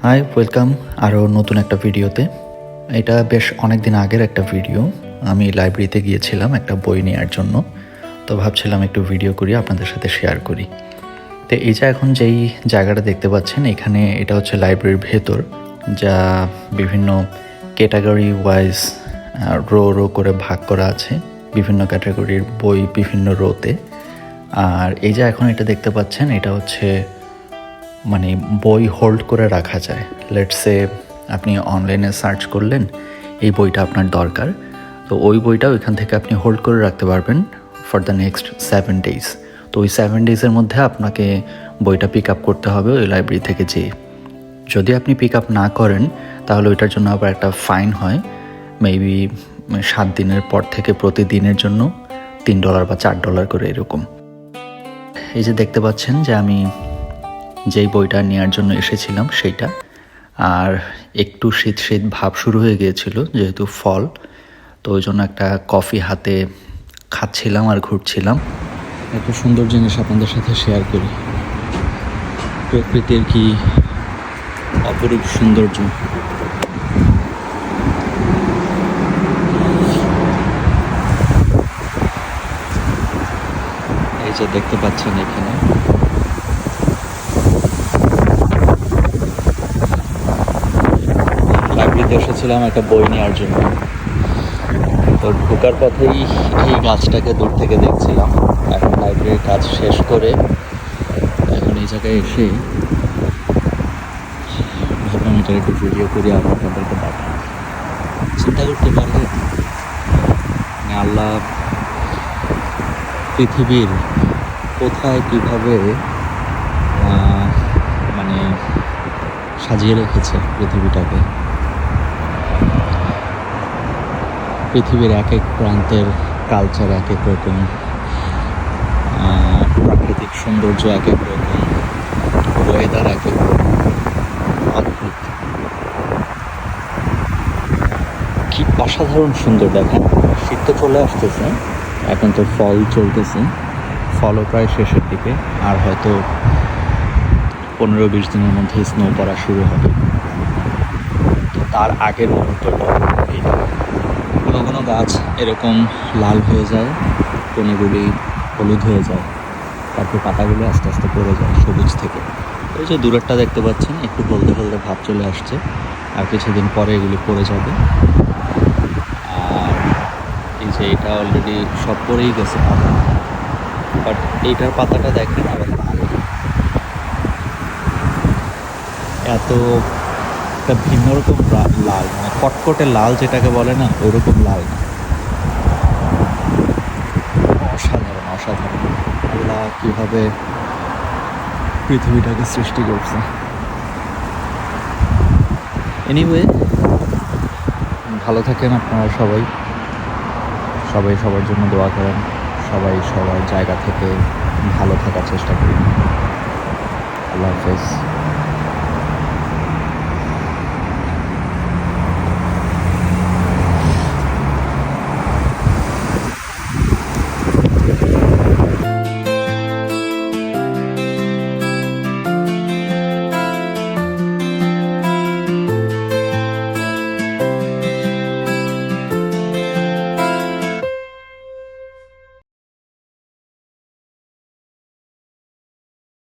High, welcome আরও নতুন একটা ভিডিওতে। এটা বেশ অনেক দিন আগের একটা ভিডিও। আমি লাইব্রেরিতে গিয়েছিলাম একটা বই নেওয়ার জন্য। তো ভাবছিলাম একটু ভিডিও করি, আপনাদের সাথে শেয়ার করি। তো এই যে এখন যেই জায়গাটা দেখতে পাচ্ছেন, এখানে এটা হচ্ছে লাইব্রেরির ভেতর, যা বিভিন্ন ক্যাটাগরি ওয়াইজ রো রো করে ভাগ করা আছে। বিভিন্ন ক্যাটাগরির বই বিভিন্ন রোতে। আর এই যে এখন এটা দেখতে পাচ্ছেন, এটা হচ্ছে মানে বই হোল্ড করে রাখা যায়। লেটসে আপনি অনলাইনে সার্চ করলেন, এই বইটা আপনার দরকার। তো ওই বইটা ওইখান থেকে আপনি হোল্ড করে রাখতে পারবেন for the next seven days তো ওই সেভেন ডেজের মধ্যে আপনাকে বইটা পিক আপ করতে হবে ওই লাইব্রেরি থেকে যেয়ে। যদি আপনি পিক আপ না করেন, তাহলে ওইটার জন্য আবার একটা ফাইন হয়। মেবি সাত দিনের পর থেকে প্রতিদিনের জন্য তিন ডলার বা চার ডলার করে এরকম। এই যে দেখতে পাচ্ছেন যে আমি যেই বইটা নেওয়ার জন্য এসেছিলাম সেইটা। আর একটু শীত শীত ভাব শুরু হয়ে গিয়েছিল, যেহেতু ফল, তো ওই জন্য একটা কফি হাতে খাচ্ছিলাম আর ঘুরছিলাম। একটা সুন্দর জিনিস আপনাদের সাথে শেয়ার করি। প্রকৃতির কি অপরূপ সৌন্দর্য। এই যে দেখতে পাচ্ছেন এখানে। লাইব্রেরিতে এসেছিলাম একটা বই নেওয়ার জন্য। তো ঢোকার পথেই এই গাছটাকে দূর থেকে দেখছিলাম। এখন লাইব্রেরির কাজ শেষ করে এখন এই জায়গায় এসে ভাবলাম এটা একটু ভিডিও করি আর আপনাদেরকে দেখাই চিন্তা করতে পারবেন মানে আল্লাহ পৃথিবীর কোথায় কীভাবে মানে সাজিয়ে রেখেছে পৃথিবীটাকে। পৃথিবীর এক এক প্রান্তের কালচার এক এক রকম প্রাকৃতিক সৌন্দর্য এক এক রকম ওয়েদার এক এক রকম, অদ্ভুত। কি অসাধারণ সুন্দর দেখেন শীত তো চলে আসতেছে, এখন তো ফল চলতেছে ফলও প্রায় শেষের দিকে, আর হয়তো পনেরো বিশ দিনের মধ্যে স্নো পড়া শুরু হবে। তো তার আগের মুহূর্তটা এইটা। কোনো কোনো গাছ এরকম লাল হয়ে যায় কোনোগুলি হলুদ হয়ে যায়, তারপর পাতাগুলো আস্তে আস্তে পড়ে যায় সবুজ থেকে। ওই যে দূরেরটা দেখতে পাচ্ছেন, একটু হলদে হলদে ভাব চলে আসছে, আর কিছুদিন পরে এগুলি পড়ে যাবে। আর এই যে এটা অলরেডি সব পড়েই গেছে পাতা। বাট এইটার পাতাটা দেখেন, আবার। এত একটা ভিন্ন রকম লাল মানে কটকটে লাল যেটাকে বলে না ওই রকম লাল না। অসাধারণ অসাধারণ। আল্লাহ কীভাবে পৃথিবীটাকে সৃষ্টি করছে। এনিওয়ে ভালো থাকেন আপনারা সবাই। সবাই সবার জন্য দোয়া করেন। সবাই সবার জায়গা থেকে ভালো থাকার চেষ্টা করি। আল্লাহ হাফেজ।